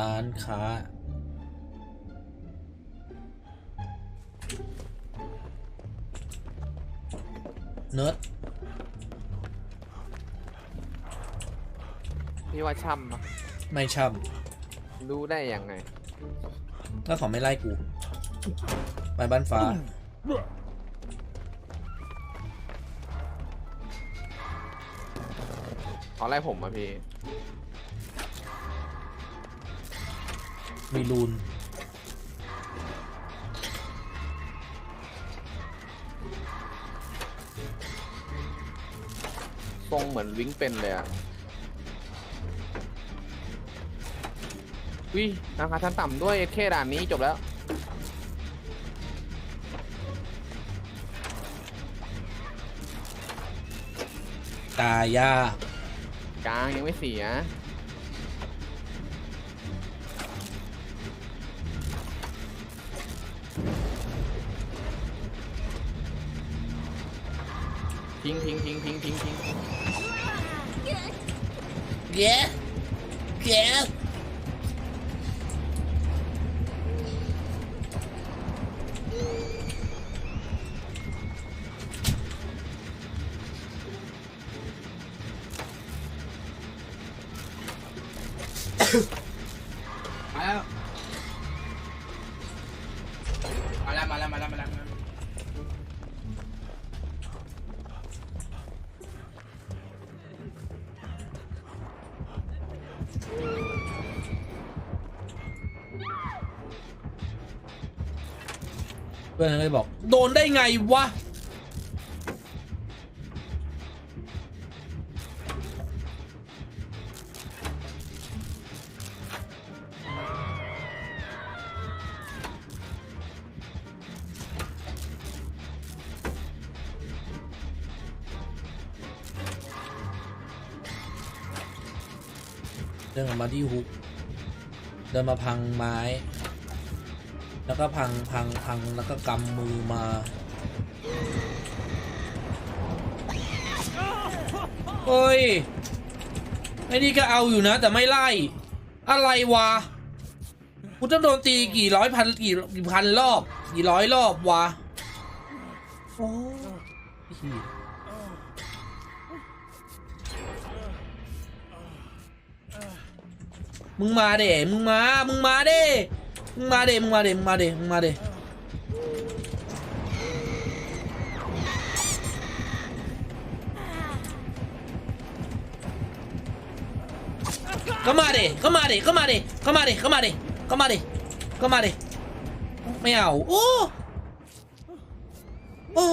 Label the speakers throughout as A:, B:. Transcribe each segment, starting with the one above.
A: ร้านค้า เนิร์ด
B: พี่ว่าช่ำปะ
A: ไม่ช่
B: รู้ได้ยังไงำ
A: ถ้าเขาไม่ไล่กู ไปบ้านฟ้า
B: เขาไล่ผมอะพี่
A: มีรูน
B: ทรงเหมือนวิงเป็นเลยอะวิราคาชั้นต่ำด้วยแค่ด่านนี้จบแล้ว
A: ตายาก
B: กลางยังไม่เสีย ทิ้งทิ้งทิ้งทิ้งทิ้งทิ้ง
A: เย้ พื่อนก็เลยบอก โดนได้ไงวะเดินออกมาที่ฮุก เดินมาพังไม้ แล้วก็พังพังพังแล้วก็กำมือมา เฮ้ย ไอ้นี่ก็เอาอยู่นะ แต่ไม่ไล่ อะไรวะกูจะโดนตีกี่ร้อยพันกี่กี่พันรอบ กี่ร้อยรอบวะ โอ้มึงมาเด้มึงมา มึงมาเด้ มึงมาเดมึงมาเดมึงมาเดมึงมาเด้ก็มาเด้ก็มาเด้ก็มาเด้ก็มาเด้ก็มาเดก็มาเดก็มาเดไม่เอาโอ้โอ้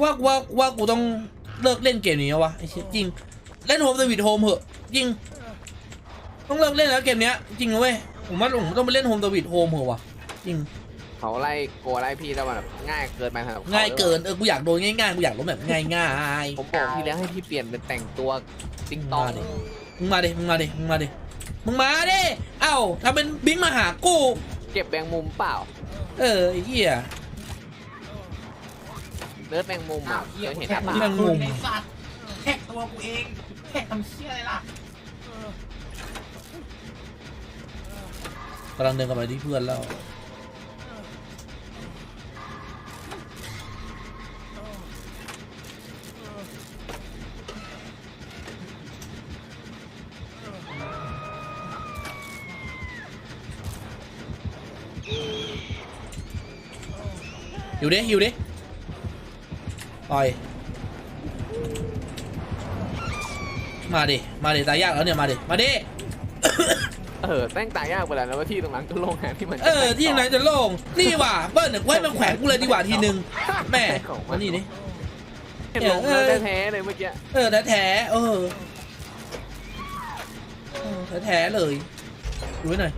A: ว่าว่าว่ากูต้องเลิกเล่นเกมนี้แล้ววะไอ้เชี่ยจริง เล่นโฮมสวิตโฮมเหอะ จริง ต้องเลิกเล่นแล้วเกมเนี้ยจริงนะเว้ยผมว่าผมต้องไปเล่นโฮมสวิตโฮมเหอะวะจริง
B: เขาไล่โกไล่พี่แล้วมันแบบง่ายเกินไปสำหรับข
A: ง่ายเกินเออกูอยากโดนง่ายๆกูอยากล้มแบบง่ายๆ
B: ผมบอกพี่แล้วให้พี่เปลี่ยนเป็นแต่งตัวติ๊งตอง
A: มาดิมึงมาดิมึงมาดิมึงมาดิมึงมาดิเอ้าทำเป็นบิงมาหากู
B: เก็บแบงมุมเปล่า
A: เออไอ้เหี้ย
B: เลือดแบงมุม
C: อ้า
B: อะ
C: วเหี้ย
B: เคยเห็น
C: แท็ก
B: ปะ
A: แม่งมุม
C: ไอ้สัตว์แท็กตัวกูเองแท็กทำเชี่ยอะไรล่ะ
A: กำลังเดินกลับไปที่เพื่อนแล้วอยู่ดิอยู่ดิปล่อย มาดิ มาดิ ตายยากแล้วเนี่ย มาดิ มาดิ
B: เออแม่งตายยากไปแล้วนะว่าที่ตรงนั้นก็โล่งแทนที่มันจะ
A: เออที่ไหนจะโล่งนี่ว่ะเบิ้ลเนี่ยกูให้มันแขวนกูเลยดีกว่าทีนึงแม่
B: ของ
A: มานี่ดิ
B: เห็นลง
A: เออ
B: แล้วแท้ๆเลยเมื่อกี้
A: เออแท้ๆเออเออแท้ๆเลยดูไว้หน่อย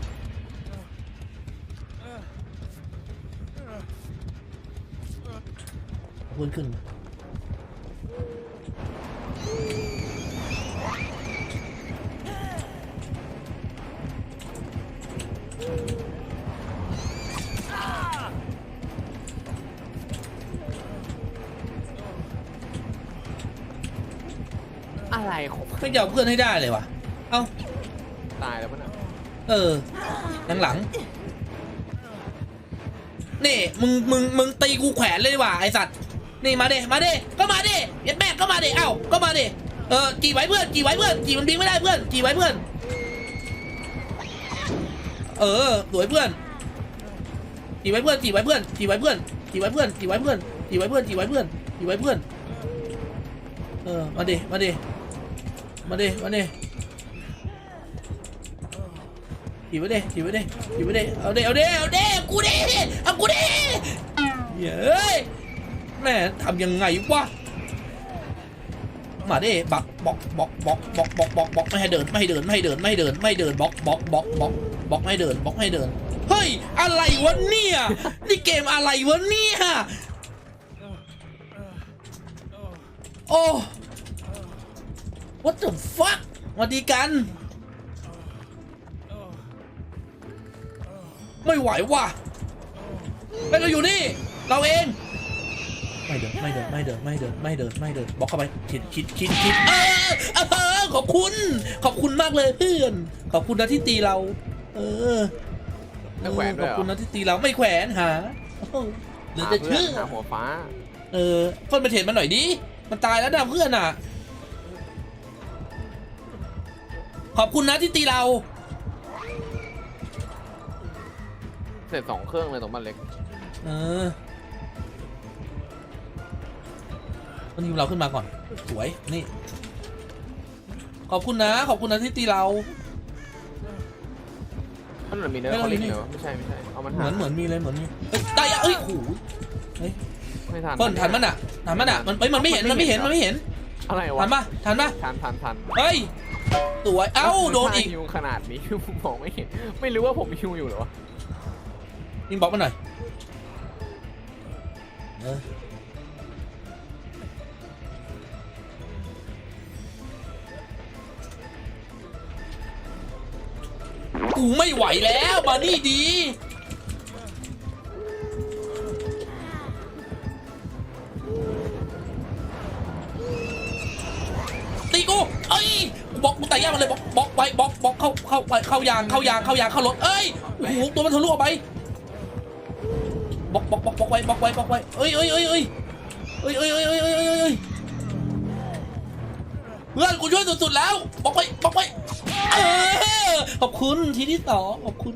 A: เอาขึ้นขึ้น
B: อะไรของมัน
A: ไม่จะเอาเพื่อนให้ได้เลยวะเอ้า
B: ตายแล้วมันอะ
A: เออ หลังหลังนี่มึงมึงมึงตีกูแขวนเลยดีกว่าไอสัตว์ นี่มาเด้มาเด้ก็มาเด้ยัดแม่ก็มาเด้เอ้าก็มาเด้เออจีไว้เพื่อนจีไว้เพื่อนจีมันบิงไม่ได้เพื่อนจีไว้เพื่อน เออสวยเพื่อนจีไว้เพื่อนจีไว้เพื่อนจีไว้เพื่อนจีไว้เพื่อนจีไว้เพื่อนจีไว้เพื่อนจีไว้เพื่อนจีไว้เพื่อน เออมาเด้มาเด้ มาเด้มาเด้ถีบไว้ดิถีบไว้ดิถีบไว้ดิเอาดิเอาดิเอาดิเอากูดิเอากูดิเฮ้ยแม่ทำยังไงวะมาดิบักบอกบอกบอกบอกบอกบอกบอกไม่ให้เดินไม่ให้เดินไม่ให้เดินไม่ให้เดินไม่ให้เดินบอกบอกบอกบอกบอกไม่ให้เดินบอกไม่ให้เดินเฮ้ยอะไรวะเนี่ยนี่เกมอะไรวะเนี่ยโอ้ what the fuck สวัสดีกัน ไม่ไหวว่ะไม่เราอยู่นี่ เราเอง ไม่เดินไม่เดินไม่เดินไม่เดินไม่เดินไม่เดินบล็อกเข้าไปคิดคิดคิดคิดเออเออขอบคุณ ขอบคุณมากเลยเพื่อน ขอบคุณนะที่ตีเรา เออ
B: แล้วแขวน
A: ข
B: ด้ว
A: อยบ
B: เหร
A: คุ
B: อ
A: ณนะที่ตีเราไม่แขวนหาโอ้โหเหลือ
B: หา
A: แต่
B: เพื่อน
A: ชื่อ
B: หาหัวฟ้า
A: เออเฟิร์นไปเทรดมันหน่อยดิมันตายแล้วนะเพื่อนอะ ขอบคุณนะที่ตีเรา
B: เสร็จสองเครื่องเลยตรงบ้านเล็ก
A: เออมันยิงเราขึ้นมาก่อน สวย นี่ ขอบคุณนะ ขอบคุณนะที่ตีเรา
B: มันมีเนื้อ
A: ไม่
B: ค
A: ต้
B: อ
A: อง
B: ลิง
A: นี่
B: เหรอไม่ใช่ไม่ใช่เอามัน
A: เห
B: หา
A: มือนเหมือนมีเลยเหมือนมีเอ้ยได้อะเอ้ยโอ้โห
B: ไม่ทัน
A: เปิ้ลทันมันอะทันมันอะมันเอ้ยมันไม่เห็นมันไม่เห็นมันไม่เห็น
B: อะไร
A: ทั
B: วะ
A: นปะทันปะ
B: ทันทันทัน
A: เฮ้ย สวย เอ้า โดนอีก
B: ฮิวขนาดนี้มองไม่เห็น ไม่รู้ว่าผมฮิวอยู่เหรอวะ
A: ยิงบล็อกมันหน่อยเออกูไม่ไหวแล้วมานี่ดี ตีกู เอ้ยกู บล็อกกูแต่ย่ามันเลยบล็อกบล็อกไว้บล็อกบล็อกเข้าเข้าไปเข้ายางเข้ายางเข้ายางเข้ารถเอ้ยโอ้โหตัวมันทะลุออกไปบล็อกบล็อกบล็อกบล็อกไว้บล็อกไว้บล็อกไว้เอ้ยเอ้ยเอ้ยเอ้ยเอ้ยเอ้ยเอ้ยเอ้ยเอ้ยเอ้ยเพื่อนกูช่วยสุดๆแล้วบล็อกไว้บล็อกไว้เออขอบคุณทีที่สองขอบคุณ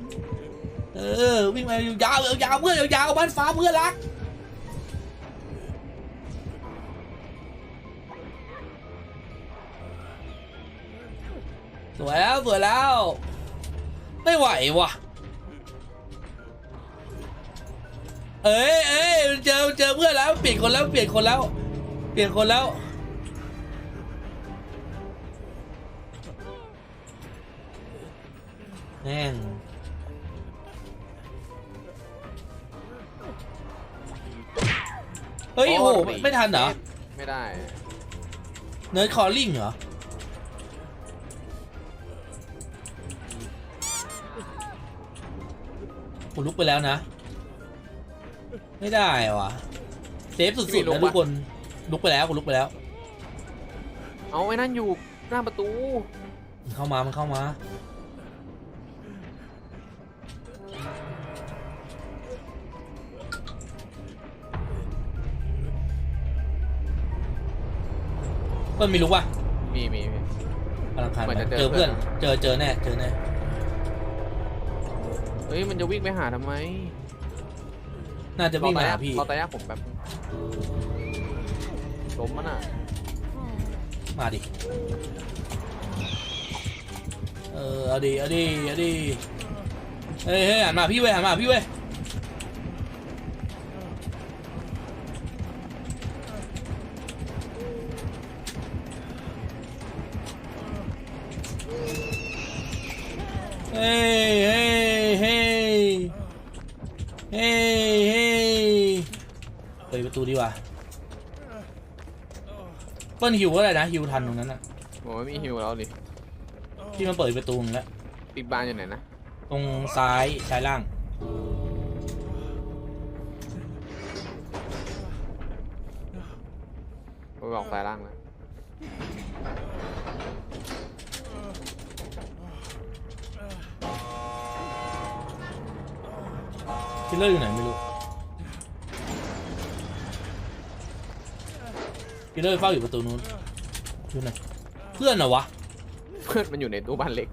A: เออวิ่งมายาวๆยาวเพื่อนยาวๆบ้านฟ้าเพื่อนรัก สวยแล้วสวยแล้ว ไม่ไหวว่ะ เอ้ยเอ้ยเจอเจอเพื่อนแล้วเปลี่ยนคนแล้วเปลี่ยนคนแล้ว เปลี่ยนคนแล้วแม่งเฮ้ยโอ้โหไม่ไม่ทันเหรอ
B: ไม่ได้
A: เนิร์ดคอลลิ่งเหรอ กูลุกไปแล้วนะ ไม่ได้ว่ะเซฟสุดๆนะทุกคนลุกไปแล้วกูลุกไปแล้ว
B: เอาไอ้นั่นอยู่หน้าประตู
A: มันเข้ามามันเข้ามาเปิ้ลมีลุกป่ะ
B: มีมีมี
A: พลังคาน
B: เหมือนจะเจอ
A: เจอเพื่อน
B: เพื่อน
A: เจอเจอแน่เจอแน่
B: เฮ้ยมันจะวิ่งไปหาทำไม
A: น่าจะวิ่งมาหาพี่
B: รอตายากผมแบบล้มมันอะ
A: มาดิ เออเอาดิเอาดิเอาดิเฮ้ยเฮ้ยหันมาพี่เว้ยหันมาพี่เว้ย กว่เปิ้ลฮิวก็ได้นะฮิวทันตรงนั้นนะ
B: ผมไม่มีฮิวแล้วดิ
A: ที่มันเปิดประตูแล้ว
B: ปิดบ้านอยู่ไหนนะ
A: ตรงซ้ายซ้ายล่าง
B: ไปบอกซ้ายล่างนะ
A: คิลเลอร์อยู่ไหนไม่รู้ คิลเลอร์เฝ้าอยู่ประตูนู้นอยู่ไหนเพื่อนเหรอวะ
B: เพื่อนมันอยู่ในตู้บ้านเล็ก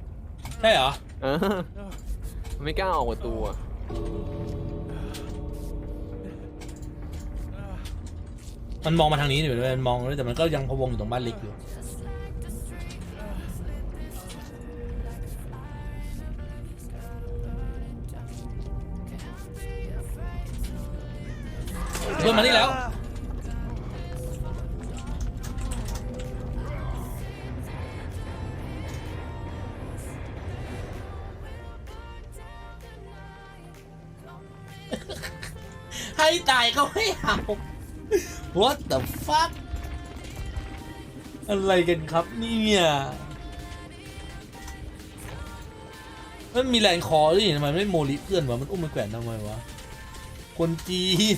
A: ใช่เหรอ
B: เออมันไม่กล้าออกประตูอะ
A: มันมองมาทางนี้อยู่เลยมันมองเลยแต่มันก็ยังพะวงอยู่ตรงบ้านเล็กอยู่เพื่อนมานี่แล้ว ให้ตายก็ไม่เอา What the fuck อะไรกันครับเนี่ยมันมีแรงคอด้วยนี่ทำไมไม่โมลิเพื่อนวะ มันอุ้มมันแขวนทำไมวะ คนจีน